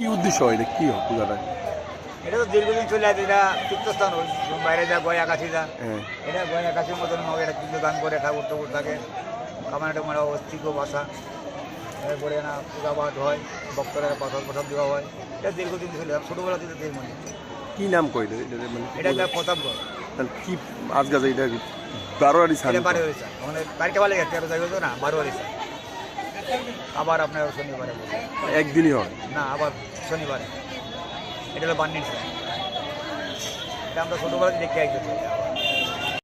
বিষয় এটা কি হয় পূজাটা? এটা তো দীর্ঘদিন চলে আছে এটা তীর্থস্থান ওই বাইরে যা গয় আকাশি যা। হ্যাঁ। এটা গয় আকাশের মতন হবে এটা কিন্তু দান করে ঠাকুর ঠাকুর থাকে। কামানাটা মারা অস্থিক বাসা এরপরে না পূজা পাঠ হয় ভক্তরা প্রসাদ প্রসাদ দেওয়া হয়। এটা দীর্ঘদিন চলে ছোটোবেলা থেকে দেখি মানে কি নাম এটা? মানে এটা একটা প্রতাপগড়। তাহলে কি আজ গাছ এটা বারোয়ারি সান এটা বারো হয়েছে মানে বাড়িতে ভালো গেছে তেরো হতো না বারো হয়েছে আবার আপনার শনিবারে একদিনই হয়। না আবার শনিবারে। এটা হলো বান্নির এটা আমরা ছোটোবেলাতে দেখে আসতে